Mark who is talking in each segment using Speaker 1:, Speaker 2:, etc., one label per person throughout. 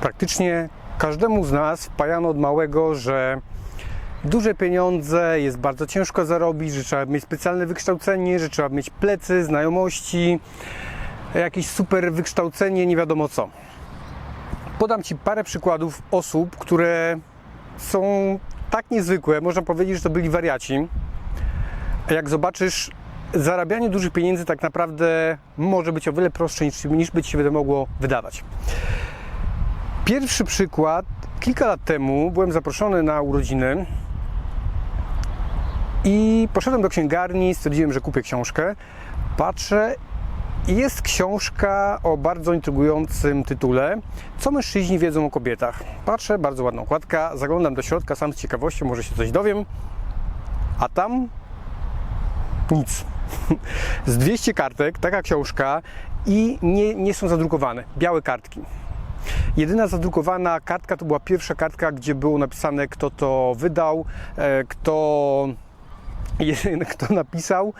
Speaker 1: Praktycznie każdemu z nas wpajano od małego, że duże pieniądze jest bardzo ciężko zarobić, że trzeba mieć specjalne wykształcenie, że trzeba mieć plecy, znajomości, jakieś super wykształcenie, nie wiadomo co. Podam Ci parę przykładów osób, które są tak niezwykłe, można powiedzieć, że to byli wariaci. Jak zobaczysz, zarabianie dużych pieniędzy tak naprawdę może być o wiele prostsze niż, niż by Ci się mogło wydawać. Pierwszy przykład. Kilka lat temu byłem zaproszony na urodziny i poszedłem do księgarni, stwierdziłem, że kupię książkę. Patrzę i jest książka o bardzo intrygującym tytule Co mężczyźni wiedzą o kobietach. Patrzę, bardzo ładna okładka, zaglądam do środka sam z ciekawością, może się coś dowiem. A tam nic. Z 200 kartek, taka książka i nie, nie są zadrukowane, białe kartki. Jedyna zadrukowana kartka to była pierwsza kartka, gdzie było napisane, kto to wydał, e, kto, kto napisał,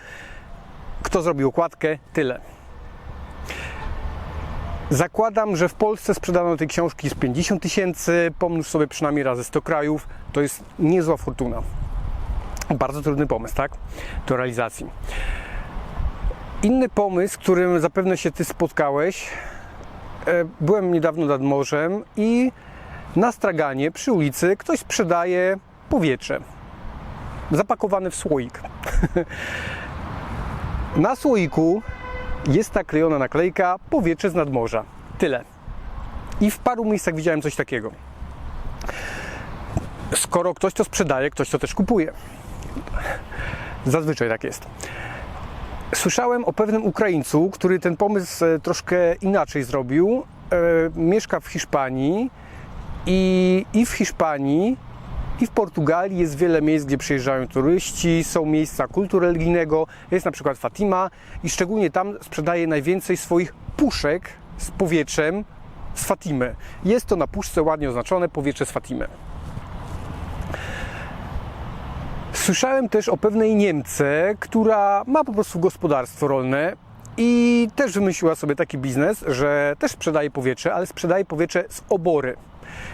Speaker 1: kto zrobił okładkę, tyle. Zakładam, że w Polsce sprzedano tej książki z 50 tysięcy, pomnóż sobie przynajmniej razy 100 krajów, to jest niezła fortuna. Bardzo trudny pomysł, tak? Do realizacji. Inny pomysł, z którym zapewne się Ty spotkałeś, byłem niedawno nad morzem i na straganie przy ulicy ktoś sprzedaje powietrze zapakowane w słoik. na słoiku jest naklejona naklejka powietrze z nadmorza. Tyle. I w paru miejscach widziałem coś takiego. Skoro ktoś to sprzedaje, ktoś to też kupuje. Zazwyczaj tak jest. Słyszałem o pewnym Ukraińcu, który ten pomysł e, troszkę inaczej zrobił. E, mieszka w Hiszpanii i, i w Hiszpanii i w Portugalii jest wiele miejsc, gdzie przyjeżdżają turyści, są miejsca kultu religijnego, jest na przykład Fatima i szczególnie tam sprzedaje najwięcej swoich puszek z powietrzem z Fatimy. Jest to na puszce ładnie oznaczone powietrze z Fatimy. Słyszałem też o pewnej Niemce, która ma po prostu gospodarstwo rolne i też wymyśliła sobie taki biznes, że też sprzedaje powietrze, ale sprzedaje powietrze z obory.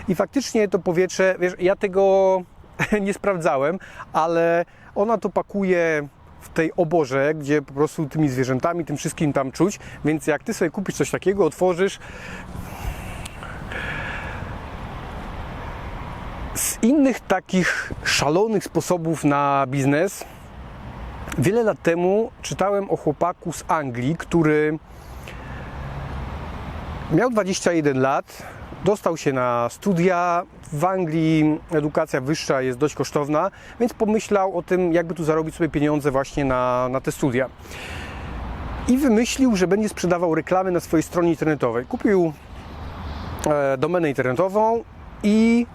Speaker 1: I faktycznie to powietrze, wiesz, ja tego nie sprawdzałem, ale ona to pakuje w tej oborze, gdzie po prostu tymi zwierzętami, tym wszystkim tam czuć, więc jak ty sobie kupisz coś takiego, otworzysz, Z innych takich szalonych sposobów na biznes, wiele lat temu czytałem o chłopaku z Anglii, który miał 21 lat, dostał się na studia. W Anglii edukacja wyższa jest dość kosztowna, więc pomyślał o tym, jakby tu zarobić sobie pieniądze właśnie na, na te studia. I wymyślił, że będzie sprzedawał reklamy na swojej stronie internetowej. Kupił e, domenę internetową i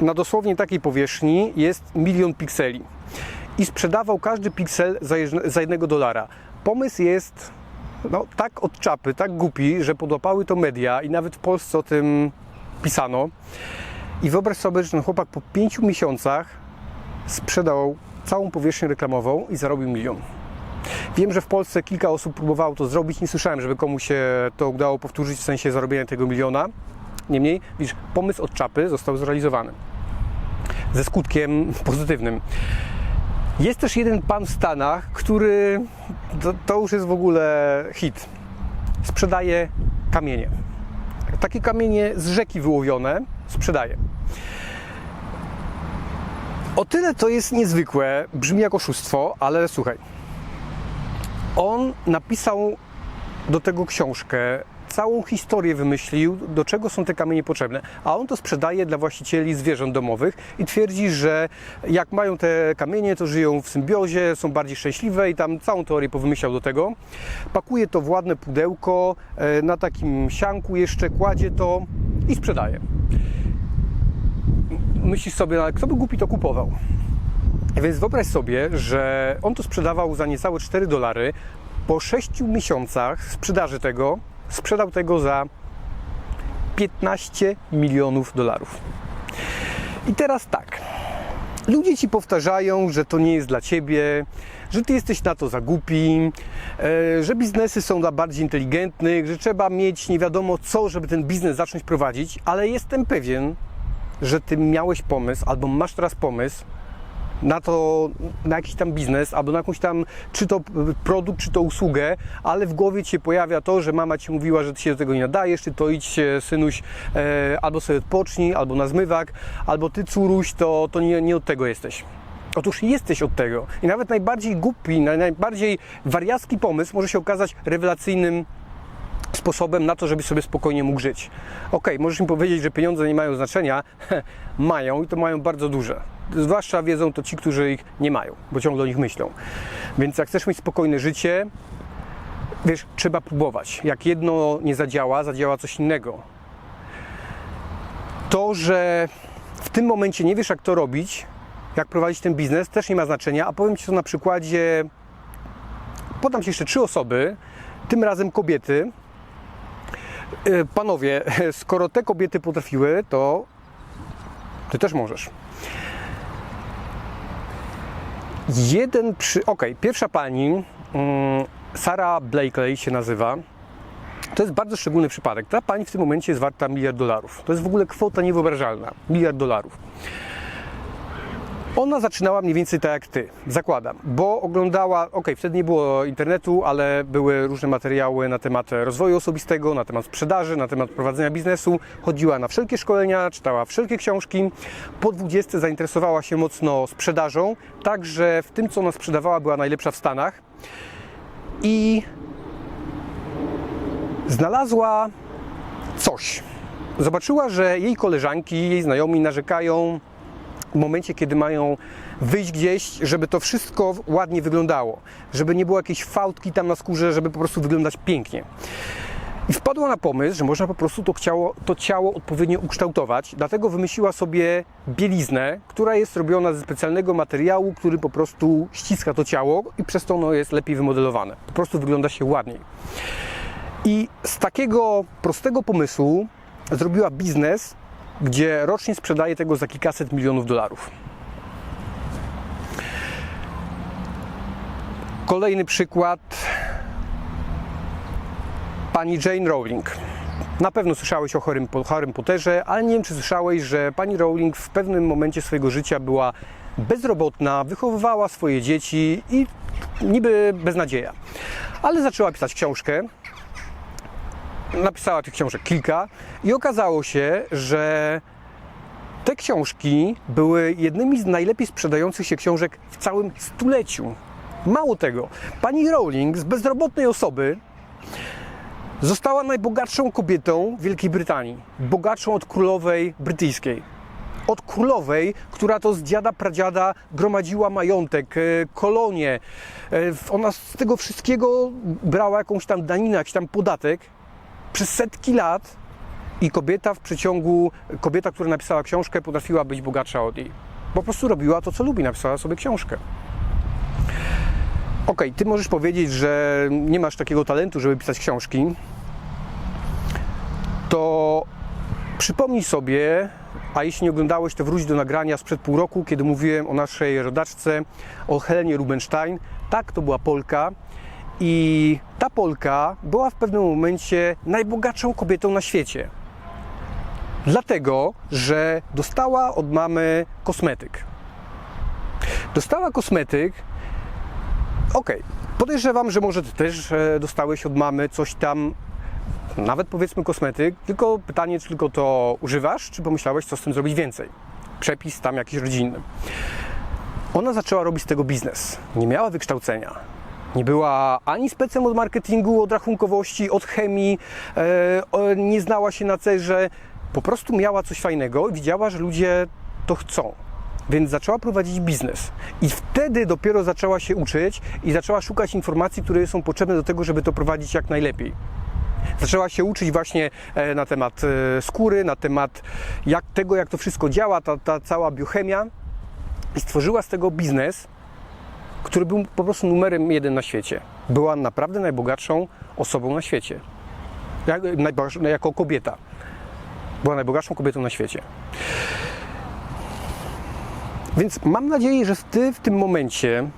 Speaker 1: na dosłownie takiej powierzchni jest milion pikseli i sprzedawał każdy piksel za, jednego dolara. Pomysł jest no, tak od czapy, tak głupi, że podłapały to media i nawet w Polsce o tym pisano. I wyobraź sobie, że ten chłopak po pięciu miesiącach sprzedał całą powierzchnię reklamową i zarobił milion. Wiem, że w Polsce kilka osób próbowało to zrobić. Nie słyszałem, żeby komuś się to udało powtórzyć w sensie zarobienia tego miliona. Niemniej, widzisz, pomysł od czapy został zrealizowany ze skutkiem pozytywnym. Jest też jeden pan w Stanach, który to, to już jest w ogóle hit. Sprzedaje kamienie. Takie kamienie z rzeki wyłowione sprzedaje. O tyle to jest niezwykłe, brzmi jak oszustwo, ale słuchaj. On napisał do tego książkę, całą historię wymyślił, do czego są te kamienie potrzebne, a on to sprzedaje dla właścicieli zwierząt domowych i twierdzi, że jak mają te kamienie, to żyją w symbiozie, są bardziej szczęśliwe i tam całą teorię powymyślał do tego. Pakuje to w ładne pudełko, e, na takim sianku jeszcze kładzie to i sprzedaje. Myślisz sobie, no, ale kto by głupi to kupował? Więc wyobraź sobie, że on to sprzedawał za niecałe 4 dolary. Po 6 miesiącach sprzedaży tego sprzedał tego za 15 milionów dolarów. I teraz tak. Ludzie ci powtarzają, że to nie jest dla ciebie, że ty jesteś na to za głupi, e, że biznesy są dla bardziej inteligentnych, że trzeba mieć nie wiadomo co, żeby ten biznes zacząć prowadzić, ale jestem pewien, że ty miałeś pomysł albo masz teraz pomysł na to, na jakiś tam biznes, albo na jakąś tam, czy to produkt, czy to usługę, ale w głowie ci się pojawia to, że mama ci mówiła, że ty się do tego nie nadajesz, ty to idź, synuś, e, albo sobie odpocznij, albo na zmywak, albo ty, córuś, to, to nie, nie od tego jesteś. Otóż jesteś od tego. I nawet najbardziej głupi, naj- najbardziej wariacki pomysł może się okazać rewelacyjnym sposobem na to, żebyś sobie spokojnie mógł żyć. Okej, możesz mi powiedzieć, że pieniądze nie mają znaczenia. mają i to mają bardzo duże. Zwłaszcza wiedzą to ci, którzy ich nie mają, bo ciągle o nich myślą. Więc jak chcesz mieć spokojne życie, wiesz, trzeba próbować. Jak jedno nie zadziała, zadziała coś innego. To, że w tym momencie nie wiesz, jak to robić, jak prowadzić ten biznes, też nie ma znaczenia, a powiem Ci to na przykładzie, podam Ci jeszcze trzy osoby, tym razem kobiety. E, Panowie, skoro te kobiety potrafiły, to Ty też możesz. Jeden przy... Okej, pierwsza pani, mm, Sara Blakely się nazywa. To jest bardzo szczególny przypadek. Ta pani w tym momencie jest warta miliard dolarów. To jest w ogóle kwota niewyobrażalna. Miliard dolarów. Ona zaczynała mniej więcej tak jak ty, zakładam, bo oglądała, ok, wtedy nie było internetu, ale były różne materiały na temat rozwoju osobistego, na temat sprzedaży, na temat prowadzenia biznesu. Chodziła na wszelkie szkolenia, czytała wszelkie książki. Po 20 zainteresowała się mocno sprzedażą, także w tym, co ona sprzedawała, była najlepsza w Stanach. I znalazła coś. Zobaczyła, że jej koleżanki, jej znajomi narzekają momencie, kiedy mają wyjść gdzieś, żeby to wszystko ładnie wyglądało, żeby nie było jakiejś fałdki tam na skórze, żeby po prostu wyglądać pięknie. I wpadła na pomysł, że można po prostu to ciało, to ciało odpowiednio ukształtować, dlatego wymyśliła sobie bieliznę, która jest robiona ze specjalnego materiału, który po prostu ściska to ciało i przez to ono jest lepiej wymodelowane. Po prostu wygląda się ładniej. I z takiego prostego pomysłu zrobiła biznes, gdzie rocznie sprzedaje tego za kilkaset milionów dolarów. Kolejny przykład. Pani Jane Rowling. Na pewno słyszałeś o Harrym, Harrym Potterze, ale nie wiem, czy słyszałeś, że pani Rowling w pewnym momencie swojego życia była bezrobotna, wychowywała swoje dzieci i niby beznadzieja. Ale zaczęła pisać książkę, napisała tych książek kilka i okazało się, że te książki były jednymi z najlepiej sprzedających się książek w całym stuleciu. Mało tego, pani Rowling z bezrobotnej osoby została najbogatszą kobietą Wielkiej Brytanii. Bogatszą od królowej brytyjskiej. Od królowej, która to z dziada pradziada gromadziła majątek, e, kolonie. E, Ona z tego wszystkiego brała jakąś tam daninę, jakiś tam podatek przez setki lat i kobieta w przeciągu, kobieta, która napisała książkę, potrafiła być bogatsza od niej. Po prostu robiła to, co lubi, napisała sobie książkę. Okej, ty możesz powiedzieć, że nie masz takiego talentu, żeby pisać książki, to przypomnij sobie, a jeśli nie oglądałeś, to wróć do nagrania sprzed pół roku, kiedy mówiłem o naszej rodaczce, o Helenie Rubenstein. Tak, to była Polka, i ta Polka była w pewnym momencie najbogatszą kobietą na świecie. Dlatego, że dostała od mamy kosmetyk. Dostała kosmetyk. Okej, podejrzewam, że może ty też e, dostałeś od mamy coś tam, nawet powiedzmy kosmetyk, tylko pytanie, czy tylko to używasz, czy pomyślałeś, co z tym zrobić więcej. Przepis tam jakiś rodzinny. Ona zaczęła robić z tego biznes. Nie miała wykształcenia nie była ani specem od marketingu, od rachunkowości, od chemii, e, nie znała się na cerze. Po prostu miała coś fajnego i widziała, że ludzie to chcą. Więc zaczęła prowadzić biznes. I wtedy dopiero zaczęła się uczyć i zaczęła szukać informacji, które są potrzebne do tego, żeby to prowadzić jak najlepiej. Zaczęła się uczyć właśnie e, na temat e, skóry, na temat jak, tego, jak to wszystko działa, ta, ta cała biochemia i stworzyła z tego biznes, który był po prostu numerem jeden na świecie. Była naprawdę najbogatszą osobą na świecie. Najbogatszą- jako kobieta. Była najbogatszą kobietą na świecie. Więc mam nadzieję, że Ty w tym momencie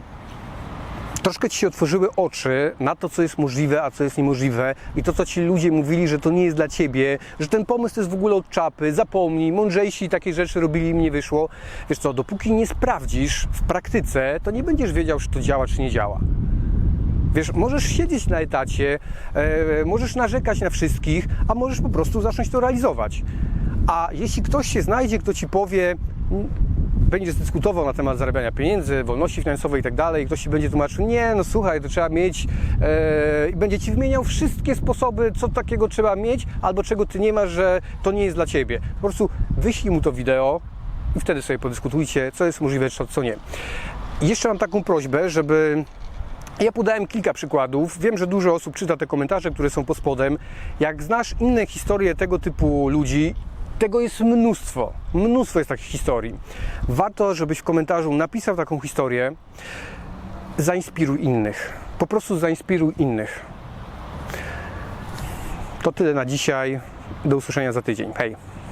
Speaker 1: troszkę Ci się otworzyły oczy na to, co jest możliwe, a co jest niemożliwe i to, co Ci ludzie mówili, że to nie jest dla Ciebie, że ten pomysł jest w ogóle od czapy, zapomnij, mądrzejsi takie rzeczy robili im nie wyszło. Wiesz co, dopóki nie sprawdzisz w praktyce, to nie będziesz wiedział, czy to działa, czy nie działa. Wiesz, możesz siedzieć na etacie, e, możesz narzekać na wszystkich, a możesz po prostu zacząć to realizować. A jeśli ktoś się znajdzie, kto ci powie, będziesz dyskutował na temat zarabiania pieniędzy, wolności finansowej i tak dalej, ktoś ci będzie tłumaczył, nie, no słuchaj, to trzeba mieć e, i będzie ci wymieniał wszystkie sposoby, co takiego trzeba mieć, albo czego ty nie masz, że to nie jest dla ciebie. Po prostu wyślij mu to wideo i wtedy sobie podyskutujcie, co jest możliwe, co, nie. Jeszcze mam taką prośbę, żeby ja podałem kilka przykładów. Wiem, że dużo osób czyta te komentarze, które są pod spodem. Jak znasz inne historie tego typu ludzi, tego jest mnóstwo. Mnóstwo jest takich historii. Warto, żebyś w komentarzu napisał taką historię. Zainspiruj innych. Po prostu zainspiruj innych. To tyle na dzisiaj. Do usłyszenia za tydzień. Hej.